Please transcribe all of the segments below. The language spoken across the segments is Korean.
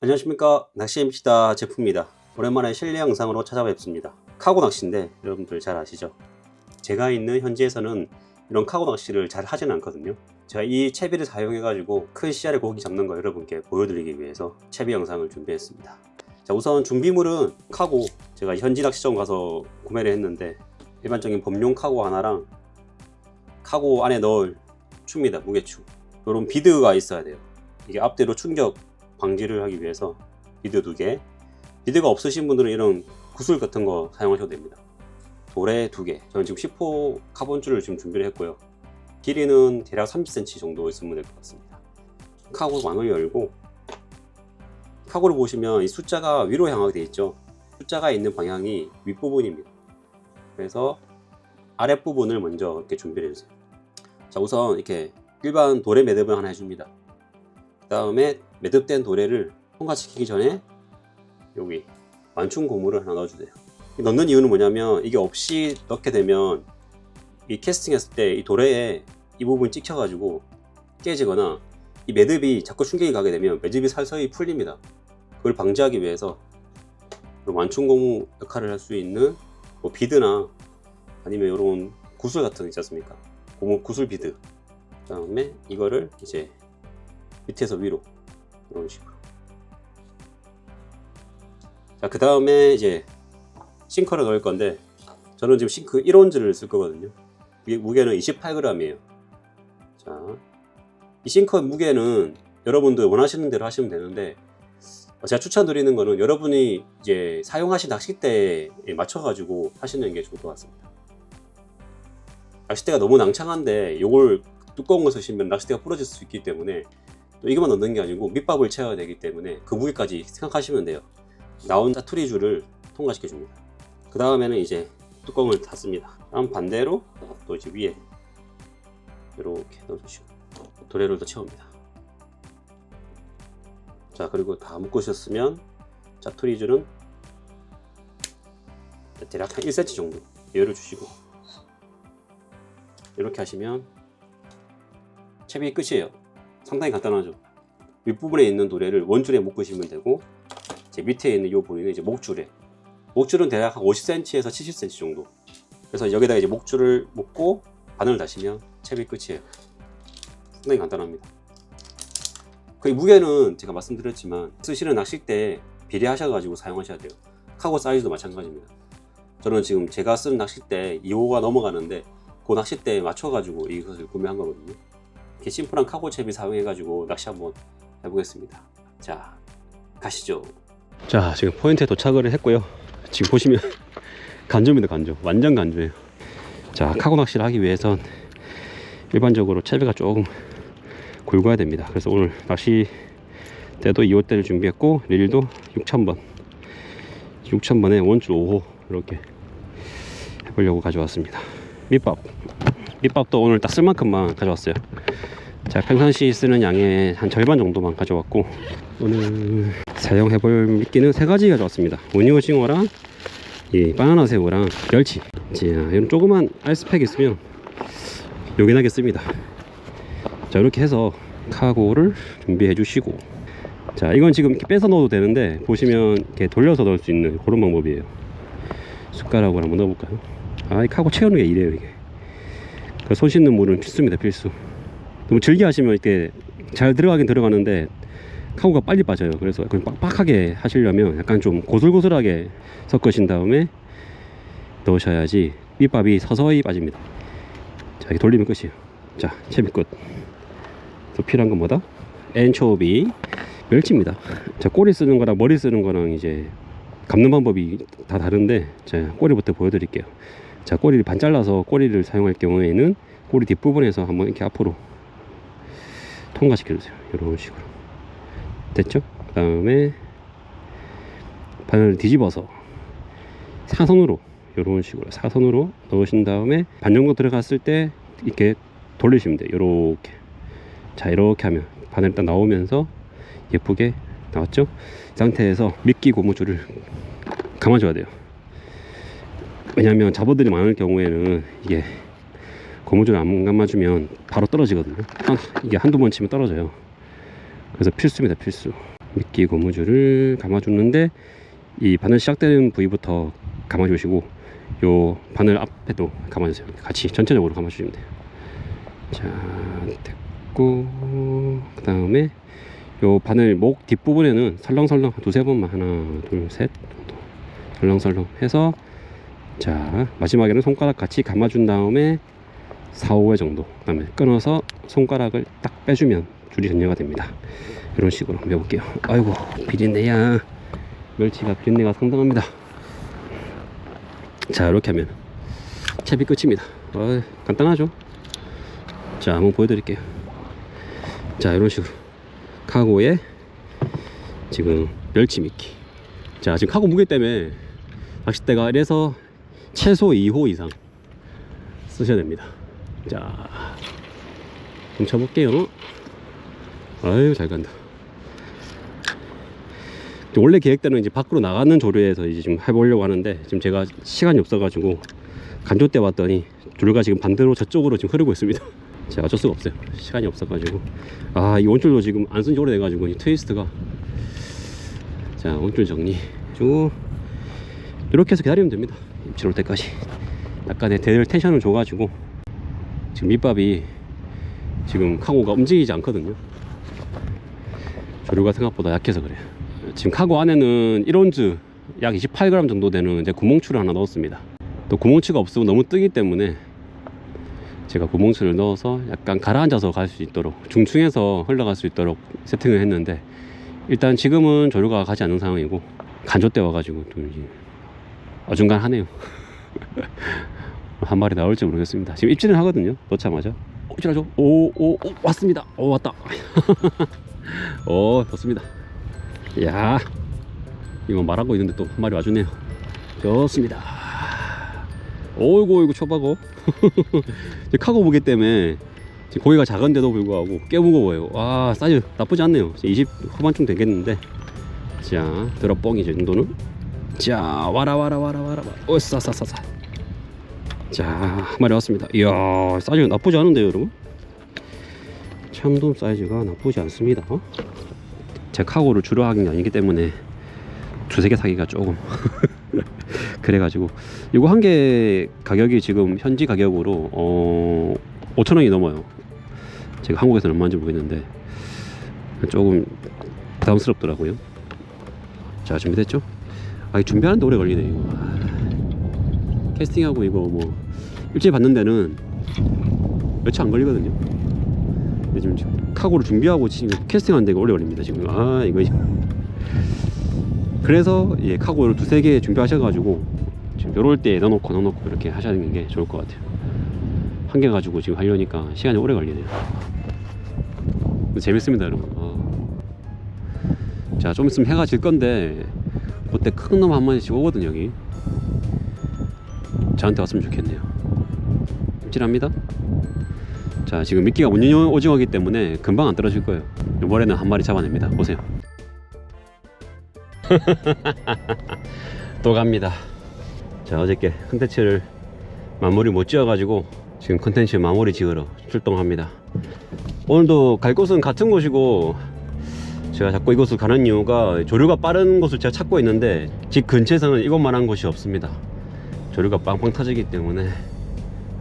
안녕하십니까. 낚시입시다 제프입니다. 오랜만에 실내 영상으로 찾아뵙습니다. 카고 낚시인데 여러분들 잘 아시죠? 제가 있는 현지에서는 이런 카고 낚시를 잘 하진 않거든요. 제가 이 채비를 사용해 가지고 큰 씨알의 고기 잡는 거 여러분께 보여드리기 위해서 채비 영상을 준비했습니다. 자 우선 준비물은 카고 제가 현지 낚시점 가서 구매를 했는데 일반적인 범용 카고 하나랑 카고 안에 넣을 축입니다 무게축 이런 비드가 있어야 돼요 이게 앞뒤로 충격 방지를 하기 위해서 비드 두 개. 비드가 없으신 분들은 이런 구슬 같은 거 사용하셔도 됩니다. 도래 두 개. 저는 지금 10호 카본줄을 지금 준비를 했고요. 길이는 대략 30cm 정도 있으면 될 것 같습니다. 카고 망을 열고 카고를 보시면 이 숫자가 위로 향하게 되어 있죠. 숫자가 있는 방향이 윗부분입니다. 그래서 아랫부분을 먼저 이렇게 준비를 해주세요. 자, 우선 이렇게 일반 도래 매듭을 하나 해줍니다. 그 다음에 매듭된 도래를 통과시키기 전에 여기 완충 고무를 하나 넣어주세요. 이 넣는 이유는 뭐냐면 이게 없이 넣게 되면 이 캐스팅 했을 때 이 도래에 이 부분 찍혀가지고 깨지거나 이 매듭이 자꾸 충격이 가게 되면 매듭이 살서히 풀립니다. 그걸 방지하기 위해서 완충 고무 역할을 할 수 있는 뭐 비드나 아니면 이런 구슬 같은 거 있지 않습니까? 고무 구슬 비드. 그 다음에 이거를 이제 밑에서 위로 이런 식으로 자그 다음에 이제 싱커를 넣을 건데 저는 지금 싱크 1온즈를 쓸 거거든요 무게는 28g이에요 자이 싱커 무게는 여러분들 원하시는 대로 하시면 되는데 어, 제가 추천드리는 거는 여러분이 이제 사용하신 낚싯대에 맞춰 가지고 하시는 게 좋을 것 같습니다 낚싯대가 너무 낭창한데 이걸 두꺼운 거 쓰시면 낚싯대가 부러질 수 있기 때문에 또 이것만 넣는 게 아니고 밑밥을 채워야 되기 때문에 그 무게까지 생각하시면 돼요. 나온 짜투리 줄을 통과시켜 줍니다. 그 다음에는 이제 뚜껑을 닫습니다. 다음 반대로 또 이제 위에 이렇게 넣어주시고 도래를 더 채웁니다. 자 그리고 다 묶으셨으면 짜투리 줄은 대략 한 1cm 정도 열을 주시고 이렇게 하시면 채비 끝이에요. 상당히 간단하죠. 윗부분에 있는 도래를 원줄에 묶으시면 되고 제 밑에 있는 이 보이는 이제 목줄에 목줄은 대략 한 50cm에서 70cm 정도. 그래서 여기다 이제 목줄을 묶고 바늘을 다시면 채비 끝이에요. 상당히 간단합니다. 그 무게는 제가 말씀드렸지만 쓰시는 낚싯대에 비례하셔가지고 사용하셔야 돼요. 카고 사이즈도 마찬가지입니다. 저는 지금 제가 쓰는 낚싯대 2호가 넘어가는데 그 낚싯대에 맞춰가지고 이것을 구매한 거거든요. 이렇게 심플한 카고 채비 사용해가지고 낚시 한번 해보겠습니다. 자, 가시죠. 자, 지금 포인트에 도착을 했고요. 지금 보시면 간조입니다, 간조. 완전 간조예요. 자, 카고 낚시를 하기 위해선 일반적으로 채비가 조금 굵어야 됩니다. 그래서 오늘 낚시 때도 2호대를 준비했고 릴도 6,000번 6,000번에 원줄 5호 이렇게 해보려고 가져왔습니다. 밑밥 밑밥도 오늘 딱 쓸 만큼만 가져왔어요. 자, 평상시 쓰는 양의 한 절반 정도만 가져왔고 오늘 사용해 볼 미끼는 세 가지 가져왔습니다. 오징어 징어랑 이 바나나 새우랑 멸치. 자, 이런 조그만 아이스팩 있으면 요긴하겠습니다. 자, 이렇게 해서 카고를 준비해 주시고 자, 이건 지금 이렇게 빼서 넣어도 되는데 보시면 이렇게 돌려서 넣을 수 있는 그런 방법이에요. 숟가락으로 한번 넣어볼까요? 아, 이 카고 채우는 게 이래요, 이게. 그손 씻는 물은 필수입니다 필수. 너무 즐겨 하시면 이렇게 잘 들어가긴 들어가는데 카고가 빨리 빠져요. 그래서 그냥 빡빡하게 하시려면 약간 좀 고슬고슬하게 섞으신 다음에 넣으셔야지 밑밥이 서서히 빠집니다. 자 이렇게 돌리면 끝이에요. 자 채비 끝 또 필요한 건 뭐다? 엔초비 멸치입니다. 자 꼬리 쓰는 거랑 머리 쓰는 거랑 이제 감는 방법이 다 다른데 자 꼬리부터 보여드릴게요 자 꼬리를 반 잘라서 꼬리를 사용할 경우에는 꼬리 뒷부분에서 한번 이렇게 앞으로 통과시켜 주세요. 이런 식으로. 됐죠? 그 다음에 바늘을 뒤집어서 사선으로 이런 식으로 사선으로 넣으신 다음에 반 정도 들어갔을 때 이렇게 돌리시면 돼요. 이렇게. 자 이렇게 하면 바늘 딱 나오면서 예쁘게 나왔죠? 이 상태에서 미끼 고무줄을 감아줘야 돼요 왜냐하면 잡어들이 많을 경우에는 이게 고무줄을 안 감아주면 바로 떨어지거든요. 한, 이게 한두 번 치면 떨어져요. 그래서 필수입니다, 필수. 미끼 고무줄을 감아주는데 이 바늘 시작되는 부위부터 감아주시고 요 바늘 앞에도 감아주세요. 같이 전체적으로 감아주시면 돼요. 자, 됐고 그 다음에 요 바늘 목 뒷부분에는 설렁설렁 두세 번만 하나 둘셋 정도 설렁설렁 해서 자 마지막에는 손가락 같이 감아준 다음에 4, 5회 정도 그 다음에 끊어서 손가락을 딱 빼주면 줄이 전혀가 됩니다. 이런 식으로 한번 해볼게요. 아이고 비린내야. 멸치가 비린내가 상당합니다. 자 이렇게 하면 채비 끝입니다. 어, 간단하죠? 자 한번 보여드릴게요. 자 이런 식으로. 카고에 지금 멸치 미끼. 자 지금 카고 무게 때문에 낚싯대가 이래서 최소 2호 이상 쓰셔야 됩니다. 자좀 쳐볼게요. 아유 잘 간다. 원래 계획대로는 이제 밖으로 나가는 조류에서 이제 좀 해보려고 하는데 지금 제가 시간이 없어가지고 간조 때 왔더니 조류가 지금 반대로 저쪽으로 지금 흐르고 있습니다. 제가 어쩔 수가 없어요. 시간이 없어가지고. 아 이 원줄도 지금 안 쓴지 오래돼가지고 이 트위스트가. 자 원줄 정리. 해주고 이렇게 해서 기다리면 됩니다 입질 올 때까지. 약간의 대들 텐션을 줘가지고 지금 밑밥이 지금 카고가 움직이지 않거든요. 조류가 생각보다 약해서 그래요. 지금 카고 안에는 1온즈 약 28g 정도 되는 이제 구멍추를 하나 넣었습니다. 또 구멍추가 없으면 너무 뜨기 때문에 제가 구멍추를 넣어서 약간 가라앉아서 갈 수 있도록 중층에서 흘러갈 수 있도록 세팅을 했는데 일단 지금은 조류가 가지 않는 상황이고 간조 때 와가지고 또 어중간하네요. 한 마리 나올지 모르겠습니다. 지금 입질은 하거든요. 넣자마자. 어, 입질하죠? 오오 오, 왔습니다. 오 왔다. 오 좋습니다. 야 이거 말하고 있는데 또 한 마리 와주네요. 좋습니다. 오이고 초바고 지금 카고 무게 때문에 지금 고기가 작은데도 불구하고 꽤 무거워요. 와 사이즈 나쁘지 않네요. 20 후반쯤 되겠는데. 자 들어 뻥이 정도는 자 와라 와라 와라 와라 오 싸싸싸싸 자한 마리 왔습니다. 이야 사이즈가 나쁘지 않은데요 여러분? 참돔 사이즈가 나쁘지 않습니다 어? 제 카고를 주로 게 아니기 때문에 두세 개 사기가 조금. 그래가지고. 이거 한 개 가격이 지금 현지 가격으로 어 5천 원이 넘어요. 제가 한국에서는 얼마인지 모르겠는데 조금 부담스럽더라고요. 자 준비됐죠? 아 준비하는데 오래 걸리네 이거. 아, 캐스팅하고 이거 뭐 일주일 받는 데는 며칠 안 걸리거든요. 지금 카고를 준비하고 지금 캐스팅하는 데가 오래 걸립니다 지금. 아 이거 그래서 예, 카고를 두세 개 준비하셔가지고 지금 요럴 때 넣어놓고 넣어놓고 이렇게 하시는 게 좋을 것 같아요. 한 개 가지고 지금 하려니까 시간이 오래 걸리네요. 재밌습니다 여러분. 아. 자 좀 있으면 해가 질 건데 그때 큰 놈 한 마리씩 오거든 여기. 저한테 왔으면 좋겠네요. 입질합니다. 자 지금 미끼가 문유 오징어기 때문에 금방 안 떨어질 거예요. 이번에는 한 마리 잡아냅니다. 보세요. 또 갑니다. 자 어저께 컨텐츠를 마무리 못 지어 가지고 지금 컨텐츠 마무리 지으러 출동합니다. 오늘도 갈 곳은 같은 곳이고 제가 자꾸 이곳을 가는 이유가 조류가 빠른 곳을 제가 찾고 있는데 집 근처에서는 이것만한 곳이 없습니다. 조류가 빵빵 터지기 때문에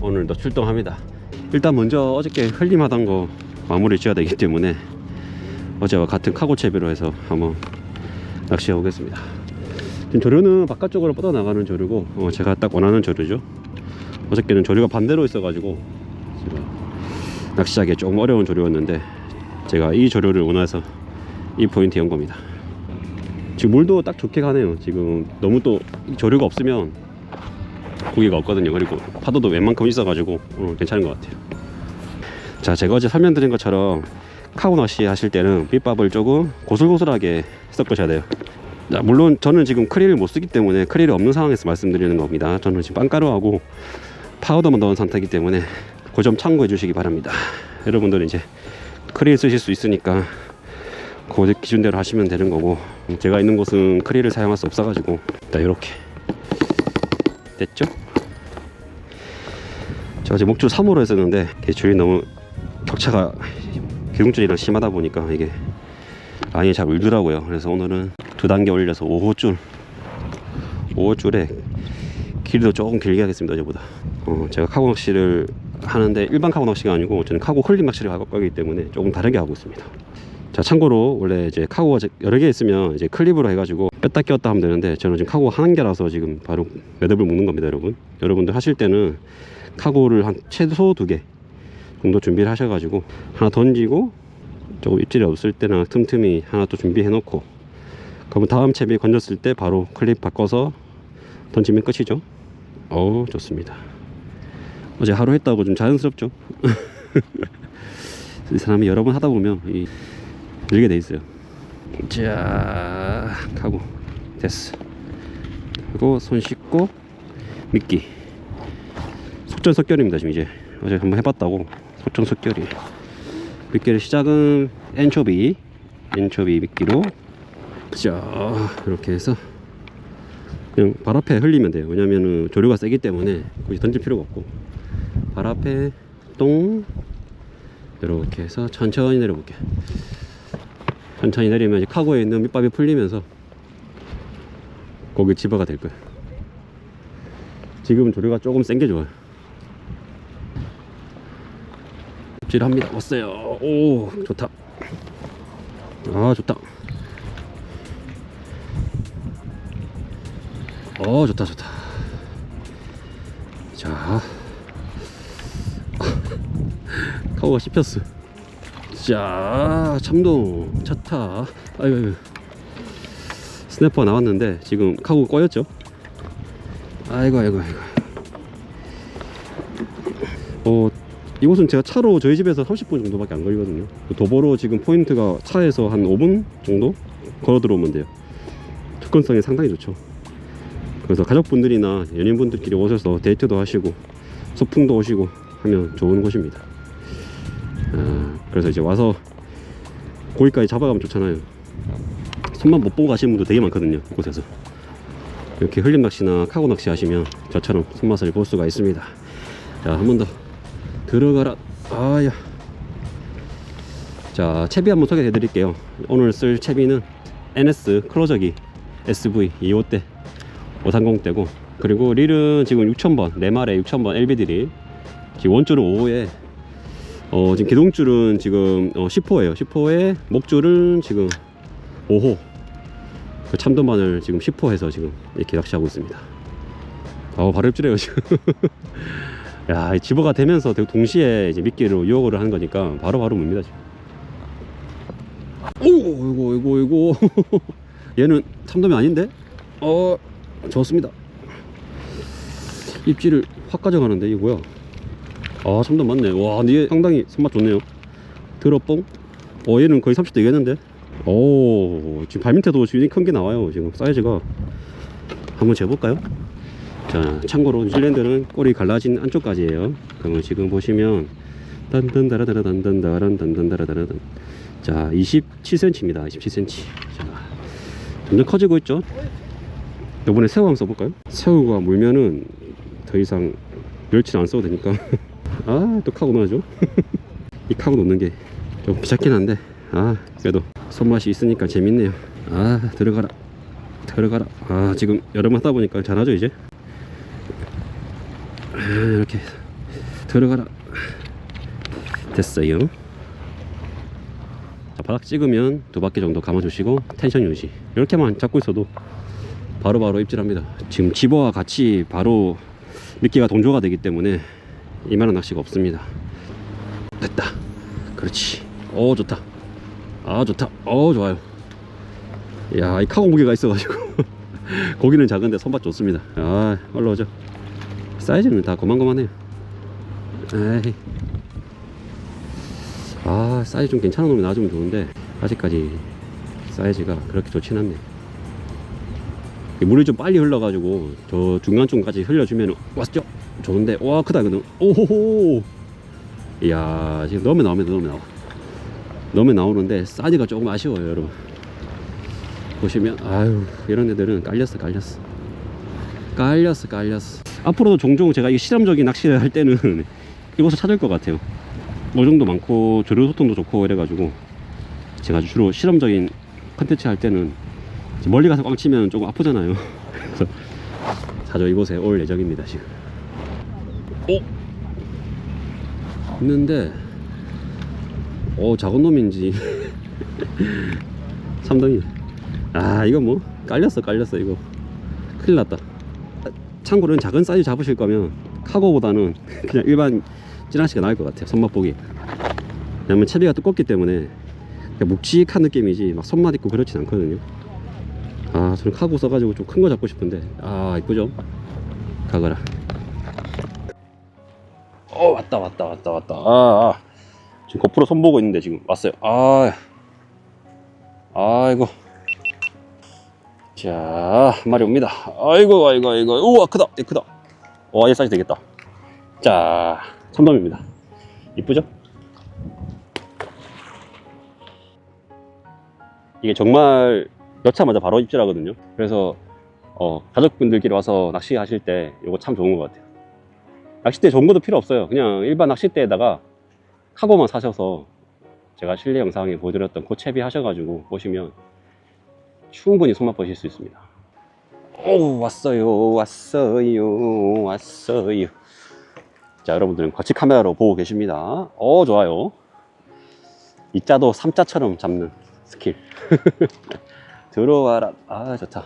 오늘도 출동합니다. 일단 먼저 어저께 흘림하던 거 마무리 지어야 되기 때문에 어제와 같은 카고 채비로 해서 한번 낚시해 보겠습니다. 지금 조류는 바깥쪽으로 뻗어나가는 조류고 어, 제가 딱 원하는 조류죠. 어저께는 조류가 반대로 있어 가지고 낚시하기 조금 어려운 조류였는데 제가 이 조류를 원해서 이 포인트에 온 겁니다. 지금 물도 딱 좋게 가네요. 지금 너무 또 조류가 없으면 고기가 없거든요. 그리고 파도도 웬만큼 있어 가지고 오늘 괜찮은 것 같아요. 자 제가 어제 설명드린 것처럼 카고 낚시 하실 때는 밑밥을 조금 고슬고슬하게 섞으셔야 돼요. 자, 물론 저는 지금 크릴을 못 쓰기 때문에 크릴이 없는 상황에서 말씀드리는 겁니다. 저는 지금 빵가루하고 파우더만 넣은 상태이기 때문에 그 점 참고해 주시기 바랍니다. 여러분들은 이제 크릴 쓰실 수 있으니까 그 기준대로 하시면 되는 거고 제가 있는 곳은 크릴을 사용할 수 없어 가지고. 일단 이렇게. 됐죠? 제가 어제 목줄 3호로 했었는데 줄이 너무 격차가 기둥줄이랑 심하다 보니까 이게 라인이 잘 울더라고요. 그래서 오늘은 두 단계 올려서 5호 줄 5호 줄에 길이도 조금 길게 하겠습니다 어제보다. 어, 제가 카고 낚시를 하는데 일반 카고 낚시가 아니고 저는 카고 컬링 낚시를 할 거기 때문에 조금 다르게 하고 있습니다 자 참고로 원래 이제 카고가 여러 개 있으면 이제 클립으로 해가지고 뺐다 꼈다 하면 되는데 저는 지금 카고 한 개라서 지금 바로 매듭을 묶는 겁니다 여러분. 여러분들 하실 때는 카고를 한 최소 두 개 정도 준비를 하셔가지고 하나 던지고 조금 입질이 없을 때나 틈틈이 하나 또 준비해 놓고 그러면 다음 채비 건졌을 때 바로 클립 바꿔서 던지면 끝이죠. 어우 좋습니다. 어제 하루 했다고 좀 자연스럽죠? 이 사람이 여러 번 하다 보면 이 늘게 돼 있어요. 자 가고. 됐어. 그리고 손 씻고 미끼. 속전속결입니다 지금 이제. 어제 한번 해봤다고. 속전속결이. 미끼를 시작은 엔초비. 엔초비 미끼로. 자 이렇게 해서 그냥 발 앞에 흘리면 돼요. 왜냐면은 조류가 세기 때문에 굳이 던질 필요가 없고. 발 앞에 똥. 이렇게 해서 천천히 내려볼게 천천히 내리면 카고에 있는 밑밥이 풀리면서 거기 집어가 될 거예요. 지금은 조류가 조금 센 게 좋아요. 입질합니다. 왔어요. 오 좋다. 아 좋다. 어 좋다 좋다. 자. 카고가 씹혔어 자 참동 차타. 아이고 아이고 스냅퍼 나왔는데 지금 카고 꺼였죠? 아이고 아이고 아이고. 어 이곳은 제가 차로 저희 집에서 30분 정도밖에 안 걸리거든요. 도보로 지금 포인트가 차에서 한 5분 정도 걸어 들어오면 돼요. 접근성이 상당히 좋죠. 그래서 가족분들이나 연인분들끼리 오셔서 데이트도 하시고 소풍도 오시고 하면 좋은 곳입니다. 아, 그래서 이제 와서 고기까지 잡아가면 좋잖아요. 손만 못 보고 가시는 분도 되게 많거든요 이곳에서. 이렇게 흘림 낚시나 카고 낚시 하시면 저처럼 손맛을 볼 수가 있습니다. 자 한 번 더 들어가라. 아야. 자 채비 한번 소개해 드릴게요. 오늘 쓸 채비는 NS 클로저기 SV 25대 530대고 그리고 릴은 지금 6000번 네말에 6000번 LBD리 지금 원줄은 5호에 어 지금 기동줄은 지금 어 10호에요 10호에 목줄은 지금 5호 그 참돔반을 지금 10호 해서 지금 이렇게 낚시하고 있습니다 어 바로 입질해요 지금 야, 이 집어가 되면서 동시에 이제 미끼로 유혹을 하는 거니까 바로바로 뭅니다 지금. 오, 이거 이거 이거 얘는 참돔이 아닌데? 어, 좋습니다. 입질을 확 가져가는데 이게 뭐야? 아, 참돔 맞네. 와, 얘 상당히 손맛 좋네요. 들어뽕? 어, 얘는 거의 30대 되겠는데? 오, 지금 발밑에도 주인이 큰게 나와요. 지금 사이즈가 한번 재볼까요? 자, 참고로 뉴질랜드는 꼬리 갈라진 안쪽까지예요. 그러면 지금 보시면 단단다라다라 단단다란 단단다라다라단 자, 27cm입니다. 27cm. 자, 점점 커지고 있죠. 이번에 새우 한번 써볼까요? 새우가 물면은 더 이상 멸치를 안 써도 되니까. 아, 또 카고 넣어야죠. 이 카고 넣는 게 좀 귀찮긴 한데, 아, 그래도 손맛이 있으니까 재밌네요. 아, 들어가라. 들어가라. 아, 지금 여름 하다 보니까 잘하죠, 이제? 아, 이렇게 들어가라 됐어요 자, 바닥 찍으면 두 바퀴 정도 감아주시고 텐션 유지 이렇게만 잡고 있어도 바로바로 바로 입질합니다 지금 집어와 같이 바로 미끼가 동조가 되기 때문에 이만한 낚시가 없습니다. 됐다. 그렇지. 오 좋다. 아 좋다. 어 좋아요. 야이 카고 무게가 있어가지고 고기는 작은데 손맛 좋습니다. 아 올라오죠. 사이즈는 다 고만고만해요. 에이. 아 사이즈 좀 괜찮은 놈이 나와주면 좋은데 아직까지 사이즈가 그렇게 좋진 않네. 물이 좀 빨리 흘러가지고 저 중간쯤까지 흘려주면 왔죠 좋은데? 와 크다 이거는 오호호. 이야 지금 너무 나옵니다 너무 나와. 너무 나오는데 사이즈가 조금 아쉬워요 여러분. 보시면 아유 이런 애들은 깔렸어 깔렸어. 깔렸어 깔렸어. 앞으로도 종종 제가 이 실험적인 낚시를 할 때는 이곳을 찾을 것 같아요. 어종도 많고 조류 소통도 좋고 이래가지고 제가 주로 실험적인 컨텐츠 할 때는 멀리 가서 꽝 치면 조금 아프잖아요. 그래서 자주 이곳에 올 예정입니다 지금. 오 있는데 어 작은 놈인지. 삼덩이. 아 이거 뭐 깔렸어 깔렸어 이거. 큰일 났다. 아, 참고로 작은 사이즈 잡으실 거면 카고보다는 그냥 일반 찌낚시가 나을 것 같아요 손맛 보기. 왜냐면 채비가 두껍기 때문에 묵직한 느낌이지 막 손맛 있고 그렇진 않거든요. 아 저는 카고 써가지고 좀 큰 거 잡고 싶은데. 아 이쁘죠? 가거라 어 왔다 왔다 왔다 왔다 아, 아. 지금 고프로 손 보고 있는데 지금 왔어요 아 아이고 자, 한 마리 옵니다. 아이고, 아이고, 아이고. 우와, 크다, 이 크다. 와, 얘 사이즈 되겠다. 자, 참돔입니다. 이쁘죠? 이게 정말 여차마자 바로 입질하거든요. 그래서, 어, 가족분들끼리 와서 낚시하실 때 이거 참 좋은 것 같아요. 낚싯대 좋은 것도 필요 없어요. 그냥 일반 낚싯대에다가 카고만 사셔서 제가 실내 영상에 보여드렸던 그 채비 하셔가지고 보시면 충분히 손맛 보실 수 있습니다. 오 왔어요 왔어요 왔어요. 자 여러분들은 거치 카메라로 보고 계십니다. 어 좋아요. 이 자도 3자처럼 잡는 스킬. 들어와라. 아 좋다.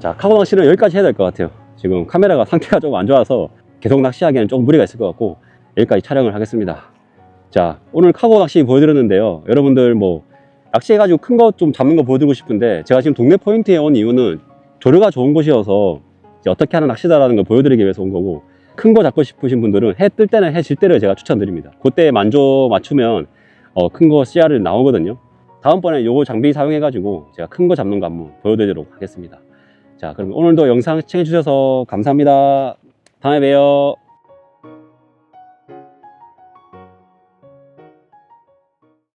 자 카고 낚시는 여기까지 해야 될 것 같아요. 지금 카메라가 상태가 좀 안 좋아서 계속 낚시하기에는 조금 무리가 있을 것 같고 여기까지 촬영을 하겠습니다. 자 오늘 카고 낚시 보여드렸는데요. 여러분들 뭐 낚시해가지고 큰 거 좀 잡는 거 보여드리고 싶은데 제가 지금 동네 포인트에 온 이유는 조류가 좋은 곳이어서 어떻게 하는 낚시다라는 걸 보여드리기 위해서 온 거고 큰 거 잡고 싶으신 분들은 해 뜰 때나 해 질 때를 제가 추천드립니다 그때 만조 맞추면 어, 큰 거 씨알을 나오거든요 다음번에 요거 장비 사용해 가지고 제가 큰 거 잡는 거 한번 보여드리도록 하겠습니다 자 그럼 오늘도 영상 시청해 주셔서 감사합니다. 다음에 봬요